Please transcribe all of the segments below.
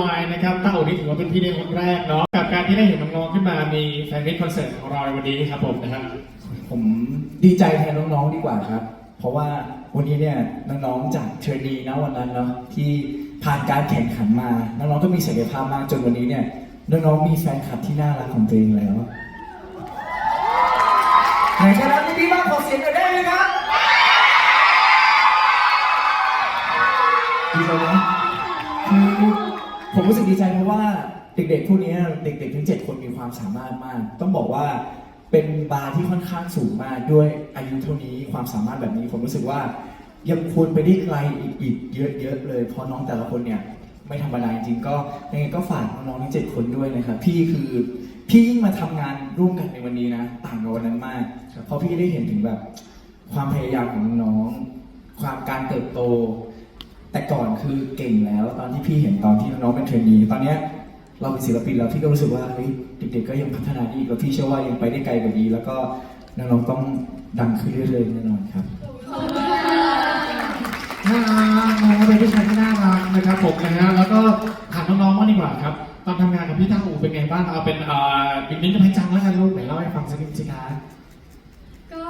Blow Your Mind นะครับต้าอู่นี่ถือว่าเป็นพี่เลี้ยงคนแรกเนาะกับการที่ได้เห็นน้องๆขึ้นมามีแฟนมิตคอนเสิร์ตของเราในวันนี้ครับผมนะครับผมดีใจแทนน้องๆดีกว่าครับ เพราะว่าวันนี้เนี่ยน้องๆจากเทรนนีนะวันนั้นเนาะที่ผ่านการแข่งขันมาน้องๆก็มีศักยภาพมากจนวันนี้เนี่ยน้องๆมีแฟนคลับที่น่ารักของตัวเองแล้วไหนจะรับพี่บ้างขอเสียงหน่อยได้ไหมครับดีใจไหมคือ ผมรู้สึกดีใจเพราะว่าเด็กๆพวกนี้เด็กๆทั้งเจ็ดคนมีความสามารถมาก ต้องบอกว่าเป็นบาร์ที่ค่อนข้างสูงมากด้วยอายุเท่านี้ความสามารถแบบนี้ ผมรู้สึกว่ายังควรไปได้ไกลอีกเยอะๆเลย เพราะน้องแต่ละคนเนี่ยไม่ธรรมดาจริงก็ยังไงก็ฝากน้องๆทั้งเจ็ดคนด้วยนะครับพี่คือพี่ยิ่งมาทำงานร่วมกันในวันนี้นะ ต่างกับวันนั้นมากเพราะพี่ได้เห็นถึงแบบความพยายามของน้องความการเติบโต แต่ก่อนคือเก่งแล้วตอนที่พี่เห็นตอนที่น้องๆเป็นเทรนนีตอนเนี้ยเราเป็นศิลปินแล้วพี่ก็รู้สึกว่าเฮ้ยเด็กๆก็ยังพัฒนาได้อีกแล้วพี่เชื่อว่ายังไปได้ไกลกว่านี้ แล้วก็น้องๆต้องดังขึ้นเรื่อยๆแน่นอนครับน่ารักน้องเป็นผู้ชายที่น่ารักนะครับผมนะฮะแล้วก็ถามน้องๆว่างดีกว่าครับ ตอนทำงานกับพี่ต้าอูเป็นไงบ้างเอาเป็นเอ่อบิ๊กนิ้งกับพี่จังแล้วกันลูกไหนเล่าให้ฟังสักนิดสิคะก็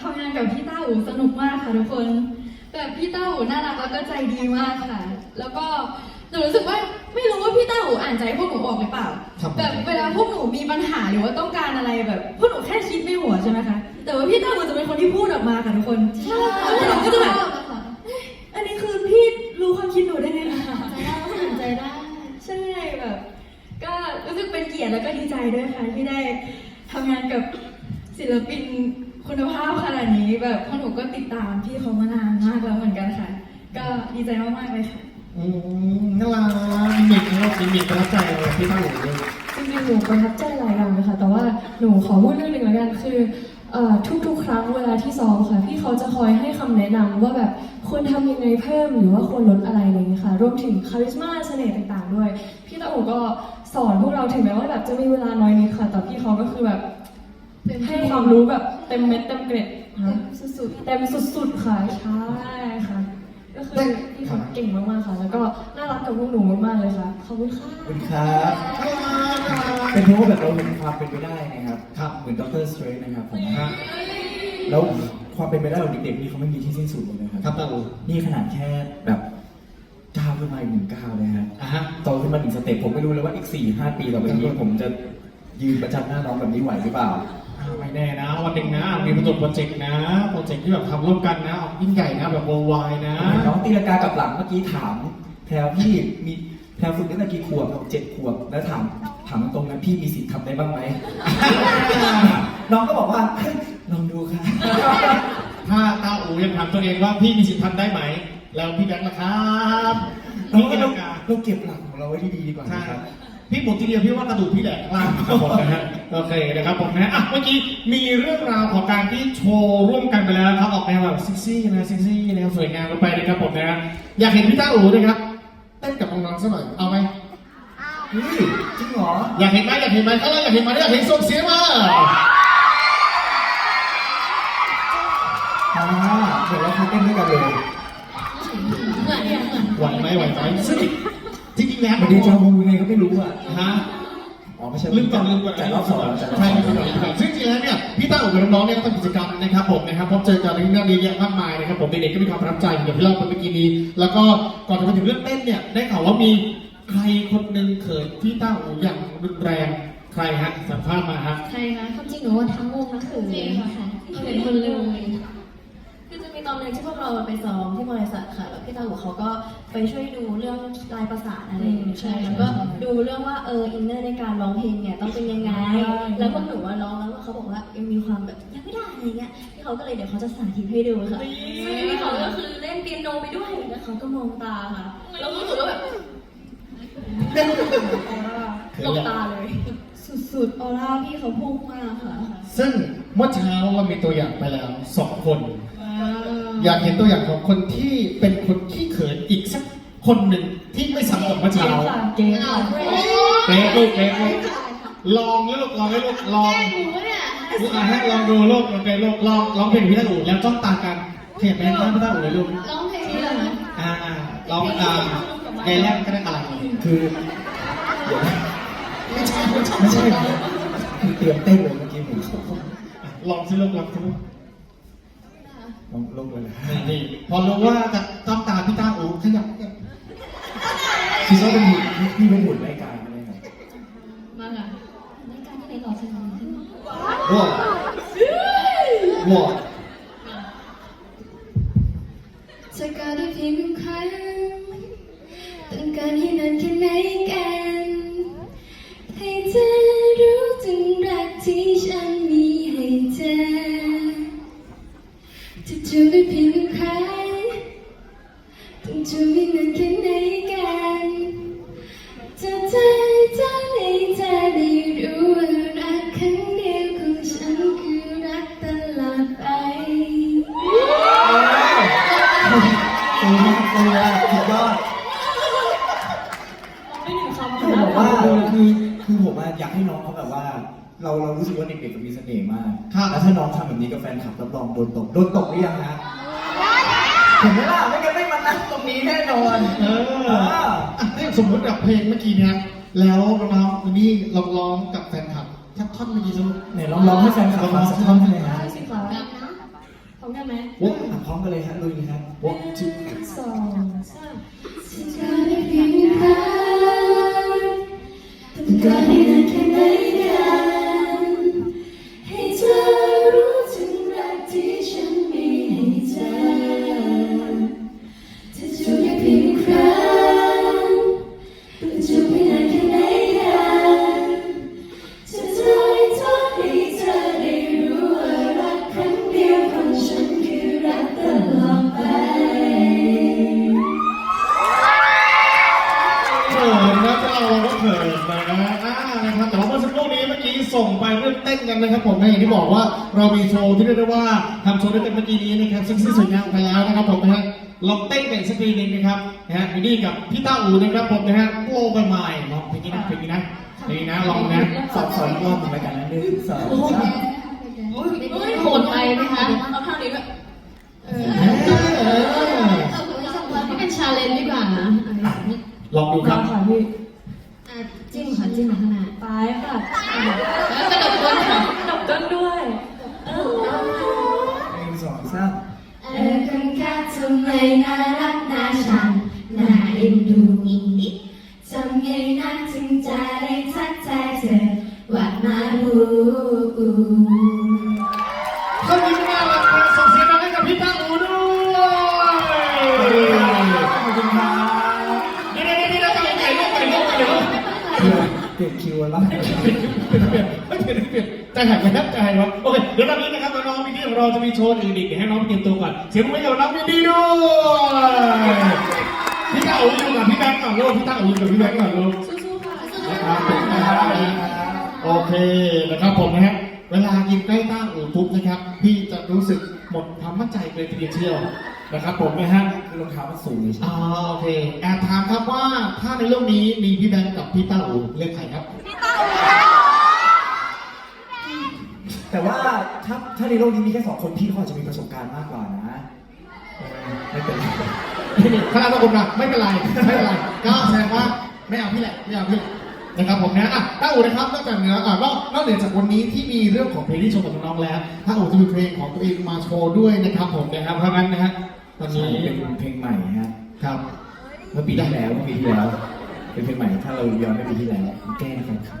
ทำงานกับพี่ต้าอูสนุกมากค่ะทุกคน แบบพี่ต้าอูน่ารักแล้วก็ใจดีมากค่ะ แล้วก็หนูรู้สึกว่าไม่รู้ว่าพี่ต้าอูอ่านใจพวกหนูออกหรือเปล่าแบบเวลาพวกหนูมีปัญหาหรือว่าต้องการอะไรแบบพวกหนูแค่คิดไม่หัวใช่ไหมคะ แต่ว่าพี่ต้าอูจะเป็นคนที่พูดออกมาค่ะทุกคนใช่แล้วพวกหนูก็จะแบบ อันนี้คือพี่รู้ความคิดหนูได้ไงคะ ใจได้สนใจได้ใช่แบบ ก็รู้สึกเป็นเกียรติแล้วก็ดีใจด้วยค่ะที่ได้ทำงานกับศิลปิน คุณภาพขนาดนี้แบบพวกหนูก็ติดตามพี่เขามานานมากแล้วเหมือนกันค่ะ ก็ดีใจมากๆเลยค่ะ อืมน่ารักมิกนะครับมิกประทับใจอะไรพี่ต้าอูด้วยจริงๆหนูประทับใจหลายอย่างเลยค่ะ แต่ว่าหนูขอพูดเรื่องหนึ่งแล้วกันคือเอ่อทุกๆ ครั้งเวลาที่ซ้อมค่ะ พี่เขาจะคอยให้คำแนะนำว่าแบบควรทำยังไงเพิ่มหรือว่าควรลดอะไรอะไรอย่างเงี้ยค่ะ รวมถึงคาริสมาเสน่ห์ต่างๆด้วย พี่ตาอูก็สอนพวกเราถึงแม้ว่าแบบจะมีเวลาน้อยนิดค่ะแต่พี่เขาก็คือแบบเต็มที่ ให้ความรู้แบบเต็มเม็ดเต็มเกร็ดค่ะสุดเต็มสุดๆค่ะใช่ค่ะ ก็คือพี่เขาเก่งมากๆค่ะ แล้วก็น่ารักกับพวกหนูมากๆเลยค่ะขอบคุณค่ะขอบคุณครับน่ารักน่ารักเป็นเพราะว่าแบบเราเห็นความเป็นไปได้นะครับครับเหมือนด็อกเตอร์สเตรนนะครับผมฮะแล้วความเป็นไปได้ของเด็กๆนี่เขาไม่มีที่สิ้นสุดเลยนะครับครับต้าอูนี่ขนาดแค่แบบก้าวขึ้นมาอีกหนึ่งก้าวเลยฮะอะฮะโตขึ้นมาหนึ่งสเต็ปผมไม่รู้เลยว่าอีกสี่ห้าปีต่อไปนี้ผมจะยืนประจันหน้าน้องแบบนี้ไหวหรือเปล่าอ่า ไม่แน่นะวันหนึ่งนะมีประตูโปรเจกต์นะโปรเจกต์ที่แบบทำร่วมกันนะออกยิ่งใหญ่นะแบบ worldwide นะน้องตีลังกากลับหลังเมื่อกี้ถามแพรวพี่มีแพรวฝึกตั้งแต่กี่ขวบบอกเจ็ดขวบแล้วถามถามตรงนั้นพี่มีสิทธิ์ทำได้บ้างไหม น้องก็บอกว่าเฮ้ยลองดูค่ะถ้าต้าอูยังถามตัวเองว่าพี่มีสิทธิ์ทำได้ไหม แล้วพี่แบงค์ล่ะครับน้องพี่ก็ตีต้ลัองงกาเราเก็บหลักของเราไว้ที่ดีดีกว่าใช่นะครับ พี่หมุนทีเดียวพี่ว่ากระดูกพี่แหลกข้างล่างครับผมนะฮะโอเคนะครับผมนะอะเมื่อกี้มีเรื่องราวของการที่โชว์ร่วมกันไปแล้วนะครับออกแนวแบบเซ็กซี่นะเซ็กซี่แนวสวยงามกันไปนะครับผมนะอยากเห็นพี่ต้าอูนะครับเต้นกับน้องๆสักหน่อยเอาไหมเฮ้ยจริงเหรออยากเห็นไหมอยากเห็นไหมถ้าเราอยากเห็นไหมอยากเห็นส่งเสียงมาอ่าเดี๋ยวเราเขาเต้นด้วยกันเลยเหมือนเนี่ยเหมือนไหวไหมไหวไหมซึ่งจริงๆ แล้วมันดีจาวูยังไงก็ไม่รู้อะฮะ อ๋อไม่ใช่ลืมก่อนลืมก่อนจัดรอบสองจัดรอบสองใช่ลืมก่อนลืมก่อนซึ่งจริงๆแล้วเนี่ยพี่ต้าอุ๋กับน้องๆเนี่ยก็ทำกิจกรรมนะครับผมนะครับพบเจอกันในเรื่องนี้เยอะมากมายนะครับผมเด็กๆก็มีความประทับใจอย่างที่เราไปเมื่อกี้นี้ แล้วก็ก่อนจะมาถึงเรื่องเต้นเนี่ยได้ข่าวว่ามีใครคนหนึ่งเขินพี่ต้าอูอย่างรุนแรงใครฮะสัมภาษณ์มาฮะ ใครคะความจริงหนูว่าทั้งวงนะคือจริงค่ะเขินหมดเลยคือจะมี ตอนหนึงที่พวกเราไปซ้อมที่บริษัทค่ะแล้วพี่ตาหูเขาก็ไปช่วยดูเรื่องลายประสานอะไรอย่างเงี้ยอืมใช่ใช่แล้วก็ดูเรื่องว่าเอออินเนอร์ในการร้องเพลงเนี่ยต้องเป็นยังไง แล้วพวกหนูว่าร้องแล้วเขาบอกว่ายังมีความแบบยังไม่ได้อะไรเงี้ยพี่เขาก็เลยเดี๋ยวเขาจะสาธิตให้ดูค่ะซึ่งพี่เขาก็คือเล่นเปียโนไปด้วยแล้วเขาก็มองตาค่ะแล้วพวกหนูก็แบบหลบตาเลย สุดๆออร่าพี่เขาพุ่งมากค่ะ ซึ่งเมื่อเช้าเรามีตัวอย่างไปแล้วสองคน อยากเห็นตัวอย่างของคนที่เป็นคนขี้เขินอีกสักคนหนึ่งที่ไม่ซ้ำกับเมื่อเช้าเก่งค่ะเป๊ะลูกเป๊ะลูกลองนะลูกลองให้ลูกลองลูกอะให้ลองดูลูกลองไปลูกลองลองเพลงพี่ตาอู่แล้วจ้องตากันเขียนไปหน้าพี่ตาอู่เลยลูกร้องเพลงนี้เลยนะอ่าอ่าลองอ่าไงแรกก็ได้อะไรคือเดี๋ยวนะไม่ใช่ไม่ใช่คือเตรียมเต้นเลยเมื่อกี้ผมลองสิลูกลองสิลูก ลองลงเลยนะนี่นี่พอรู้ว่าจะจ้องตาพี่ตาอู่ขยับคือเขาเป็นหุ่นพี่เป็นหุ่นรายการอะไรนะมาค่ะรายการที่ไหนหล่อขนาดนี้ว้าวว้าวจะกอดได้เพียงครั้งต้องการให้นานแค่ไหนกั รับรองโดนตกโดนตกหรือยังฮะเห็นไหมล่ะไม่งั้นไม่มานั่งตรงนี้แน่นอนเอออะนี่สมมติแบบเพลงเมื่อกี้เนี้ยแล้วน้องๆนี่ลองร้องกับแฟนคลับแค่ท่อนเมื่อกี้สักไหนลองร้องให้แฟนคลับฟังสักท่อนได้ไหมฮะสิคะพร้อมกันไหมวกพร้อมกันเลยฮะลุยเลยครับวกจิสองสามจะได้เพียงครั้งต้องการใเรามีโชว์ที่เรียกได้ว่าทำโชว์ด้วยกันเมื่อกี้นี้นะครับซึ่งสิ้นสวยงามไปแล้วนะครับผมนะฮะลองเต้นกันอีกสักทีหนึงนะครับนะฮะอยู่นี่กับพี่ต้าอูนะครับผมนะฮะโลใบไม้ลองเพลงนี้นะเพลงนี้นะเพลงนี้นะลองนะสอนสอนอีกรอบหนึ่งแล้วกันนะหนึ่งสองสามโหดไปไหมคะเอาเท่านี้แบบเออเออนี่เป็นชาเลนจ์ดีกว่านะลองดูครับค่ะพี่อะจิ้มค่ะจิ้มมาขนาดไปค่ะแล้วกระโดดก้นค่ะดอกต้นด้วยำไมน่ารักน่าชังน่าเอ็นดูทำไงนักถึงจะได้ทักทายเธอว่ามาบูคนนี้น่ารักมากส่งเสียงดังให้กับพี่ต้าอูด้วยขอบคุณครับนี่นี่นี่เราจะไปไก่ลูกไก่ลูกไก่ลูกเปลี่ยนคิวแล้วเปลี่ยนเปลี่ยนเปลี่ยนเปลี่ยนไม่เปลี่ยนไม่เปลี่ยนใจหายไปแล้วใจหายวะโอเคเดี๋ยวตอนนี้นะครับ เราจะมีโชว์อื่นอีกเดี๋ยวให้น้องไปเตรียมตัวก่อนเสียงปรบมือให้กับน้องพี่ดีด้วยพี่ต้าอูอยู่กับพี่แบงค์ก่อนลูกพี่ต้าอูอยู่กับพี่แบงค์ก่อนลูกสู้ๆค่ะนะครับผมนะครับโอเคนะครับผมนะฮะเวลากินใกล้ต้าอูปุ๊บนะครับ พี่จะรู้สึกหมดความมั่นใจเลยทีเดียวเชียวนะครับผมนะฮะคือรองเท้ามันสูงเลยใช่ไหมอ่าโอเคแอบถามครับว่าถ้าในโลกนี้มีพี่แบงค์กับพี่ต้าอูเลือกใครครับ แต่ว่าถ้าถ้าในโลกนี้มีแค่สองคนพี่เขาอาจจะมีประสบการณ์มากกว่านะเออไม่เป็นไรพี่นี่คณะตะกุมนะไม่เป็นไรไม่เป็นไรก็แสดงว่าไม่เอาพี่แหละไม่เอาพี่แหละนะครับผมนะอะต้าอูนะครับนอกจากเนื้ออะนอกนอกเหนือจากวันนี้ที่มีเรื่องของเพลงที่โชว์กับน้องๆแล้วต้าอูจะมีเพลงของตัวเองมาโชว์ด้วยนะครับผมนะครับเพราะงั้นนะฮะตอนนี้นี้เป็นเพลงใหม่ฮะครับเมื่อปีที่แล้วเมื่อปีที่แล้วเป็นเพลงใหม่ถ้าเราย้อนไปปีที่แล้วแก้แฟนคลับ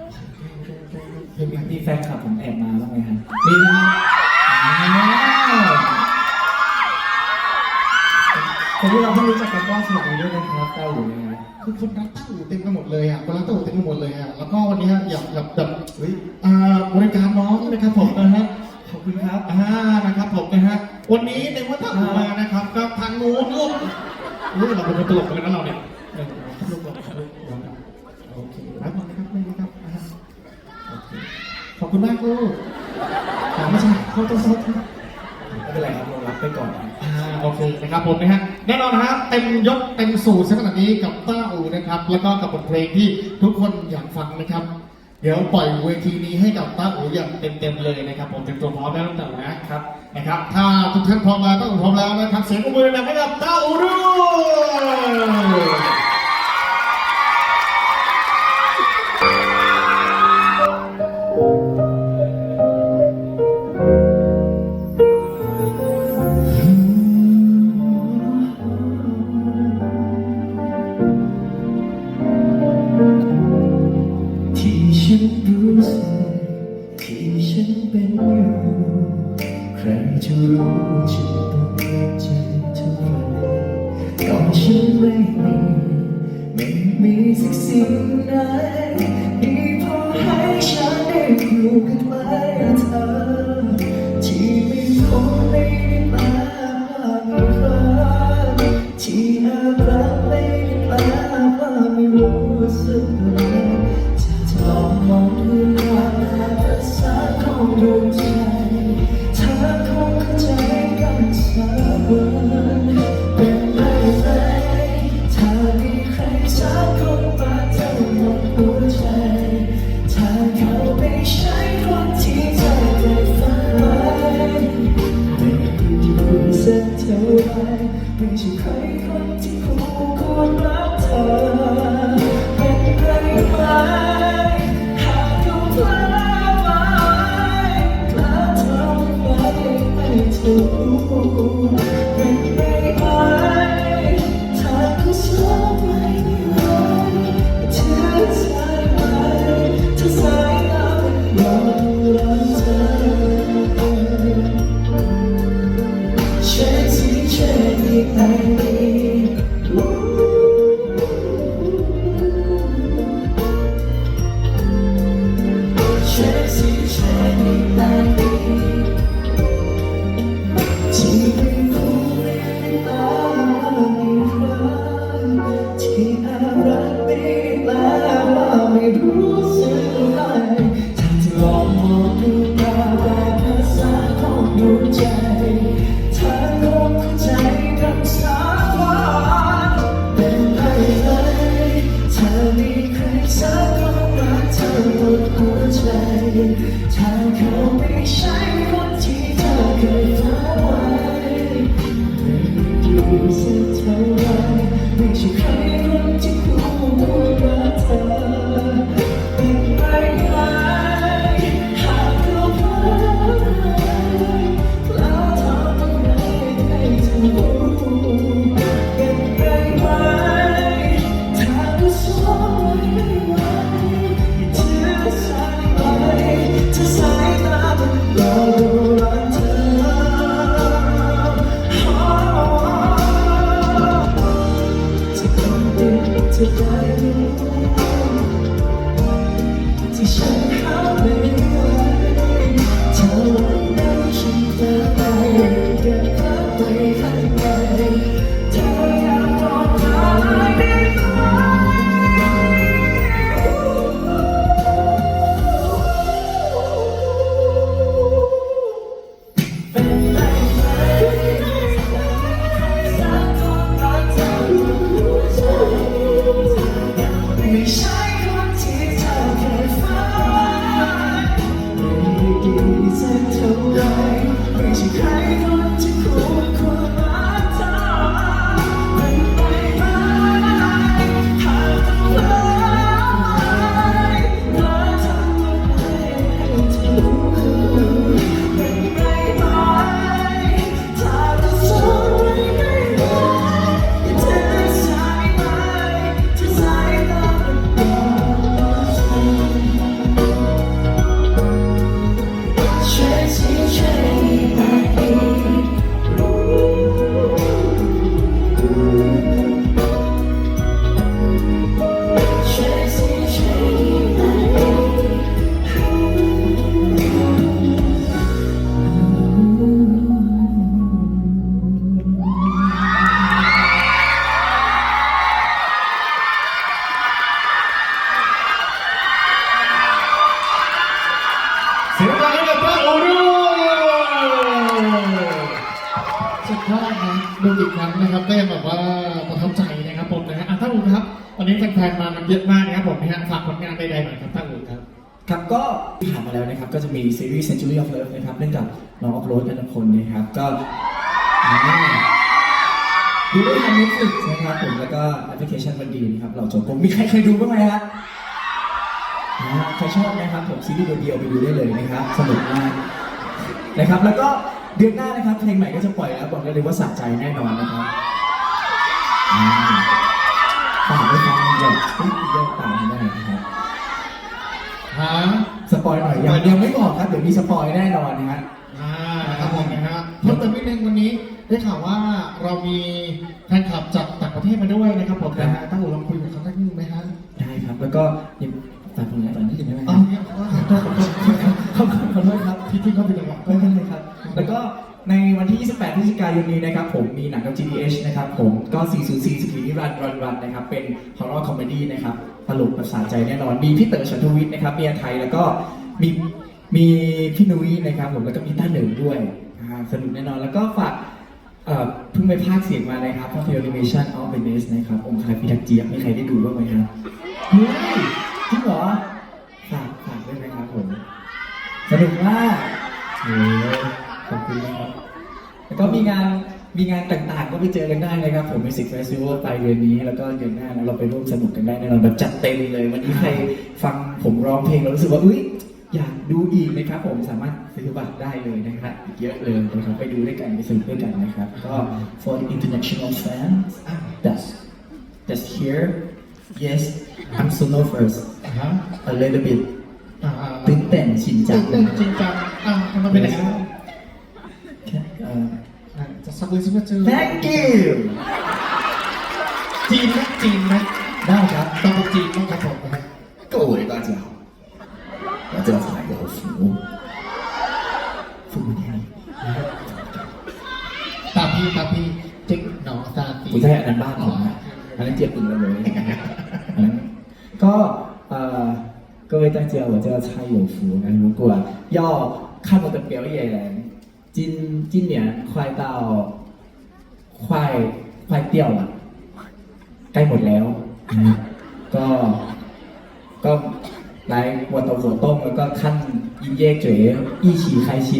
เพลงมีแฟนคลับผมแอบมาบ้างไหมฮะมีนะครับอ้าวคนที่เราเพิ่งรู้จักกันก็สวัสดีด้วยนะครับเต้าหูนะฮะคือคนรักต้าอูเต็มไปหมดเลยอะคนรักต้าอูเต็มไปหมดเลยอะแล้วก็วันนี้อยากแบบแบบเฮ้ยอ่าบริการน้องนะครับผมนะฮะขอบคุณครับอ่านะครับผมนะฮะวันนี้ในว่าถ้าผมมานะครับก็ทางนู้นลูกลูกเราเป็นคนตลกกันนะเราเนี่ยเออลูกเราลูกเราโอเครับผมนะครับไม่นะครับอ่าโอเคขอบ คุณมากลูกอ่าไม่ใช่เขาต้องซดไม่เป็นไรครับเรารับไปก่อนนะอ่าโอเคนะครับผมนะฮะแน่นอนนะฮะเต็มยศเต็มสูตรขนาดนี้กับต้าอูนะครับ แล้วก็กับบทเพลงที่ทุกคนอยากฟังนะครับ เดี๋ยวปล่อยเวทีนี้ให้กับต้าอูอย่างเต็มๆเลยนะครับ ผมเต็มตัวพร้อมแล้วตั้งแต่นะครับนะครับ ถ้าทุกท่านพร้อมแล้วต้าอูพร้อมแล้วนะครับ เสียงปรบมือดังให้กับต้าอูด้วย รู้ฉันต้องเจ็บใจเท่าไรก่อนฉันไม่มีไม่มีสักสิ่งไหน เถ้ ซีรีส์ Century of Love นะครับเล่นกับน้องอัพโหลดกันทุกคนนะครับก็ดูด้ทาง Netflix นะครับผมแล้วก็แอปพลิเคชันวันดีนะครับเราจบผมมีใครเคยดูบ้างไหมครับอ่าใครชอบนะครับผมซีรีส์เดียวไปดูได้เลยนะครับสนุกมากนะครับแล้วก็เดือนหน้านะครับเพลงใหม่ก็จะปล่อยแล้วบอกได้เลยว่าสะใจแน่นอนนะครับอ่าฝากไว้ฟังแบบเฮ้ยเยอะตามได้นะครับฮะ ปอยหน่อยยังยังไม่บอกครับเดี๋ยวมีสปอยแน่นอนนะฮะอ่านะครับผมนะฮะเพิ่มเติมนิดนึงวันนี้ได้ข่าวว่าเรามีแฟนคลับจากต่างประเทศมาด้วยนะครับผมนะฮะตั้งอูลองคุยกับเขาได้นิดนึงไหมฮะได้ครับแล้วก็ยังฝากผลงานต่อนิดนึงได้ไหมคอ๋รัอบเนี่ยขอโทษขอโทษขอโทษขอบคุณขอโทษครับที่ที่เขาเป็นจังหวะไม่เป็นไรครับ แล้วก็ในวันที่ 28พฤศจิกายนนี้นะครับผมมีหนังกับ GDH นะครับผมก็ 404สกีนิรันรันรันนะครับเป็นฮอร์ r คอมเมดี้นะครับตลกประสาทใจแน่นอน มีพี่เต๋อชันทวิทย์นะครับเมียไทยแล้วก็มีมีพี่นุ้ยนะครับผมแล้วก็มีต้าเหนิงด้วยอ่าสนุกแน่นอนแล้วก็ฝากเอ่อเพิ่งไปพากย์เสียงมานะครับภาพยนตร์แอนิเมชันออฟเบเนสนะครับองค์คาพิทักษ์เจี๊ยบมีใครได้ดูบ้างไหมครับเฮ้ยจริงเหรอฝากฝากด้วยนะครับผมสนุกมากโอ้ขอบคุณนะครับ ก็มีงานมีงานต่างๆ ก็ไปเจอกันได้นะครับผม Music Festival ปลายเดือนนี้แล้วก็เดือนหน้านะเราไปร่วมสนุกกันได้แน่นอนแบบจัดเต็มเลย วันนี้ใครฟังผมร้องเพลงแล้วรู้สึกว่าอุ้ยอยากดูอีกนะครับผมสามารถซื้อบัตรได้เลยนะครับอีกเยอะเลยนะครับไปดูด้วยกันไปสนุกด้วยกันนะครับก็ for the international fans that's that's here yes I'm so nervous อ่าฮะ a little bit อ่าอ่าตื่นเต้นชินจัตื่งนเต้นจริงจังอ่าทำไมเป็นอย่างนั้นเอ่ออ่า จะสักเลยสิว่าเจอ Thank you จีนไหมจีนไหม ได้ครับ ต้องเป็นจีนต้องครับผมนะฮะ 各位大家好，我叫蔡有福，父母年龄 ตามพี่ตามพี่จิ๊กหนองซาตี 不在อันนั้นบ้านผมนะอันนั้นเจ็บตึงเลยอันนั้นก็เอ่อ各位大家，我叫蔡有福。那如果要看我的表演， 今今年快到快快掉了，ใกล้หมดแล้วนะก็ก็来我的活动แล้วก็ขั้นยิ้มเย่เจ๋一起开心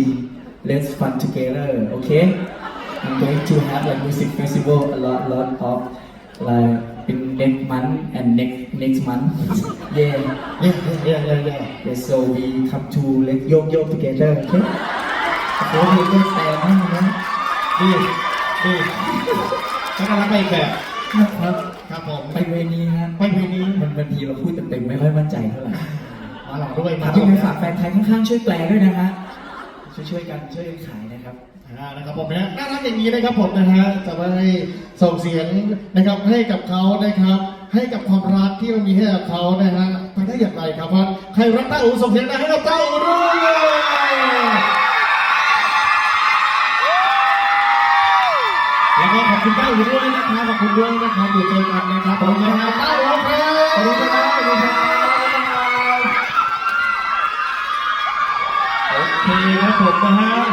let's fun together okay I'm going to have like music festival a lot lot of like in next month and next next month yeah เย่เย่เย่เย่ yeah so we come to let yoke yoke together okay โอ้ยก็แซมมากนะดีดีแล้วก็รับไปอีกแบบนะครับครับผมไปเวนี้ฮะไปเพลงนี้มันบางทีเราพูดเต็มๆไม่ค่อยมั่นใจเท่าไหร่มาหลอกด้วยมาฝากหลอกไปด้วยฝากแฟนไทยข้างๆช่วยแปลด้วยนะฮะช่วยๆกันช่วยกันขายนะครับอ่านะครับผมนะน่ารักอย่างนี้นะครับผมนะฮะจะได้ส่งเสียงนะครับให้กับเขานะครับ ให้กับความรักที่เรามีให้กับเขานะฮะไปได้อย่างไรครับว่าใครรักต้าอูส่งเสียงดังให้กับต้าอูด้วย คุณต้าอูด้วยนะครับขอบคุณด้วยนะครับเดี๋ยวเจอกันนะครับผมนะฮะต้าอูครับขอบคุณครับขอบคุณครับโอเคครับผมนะฮะ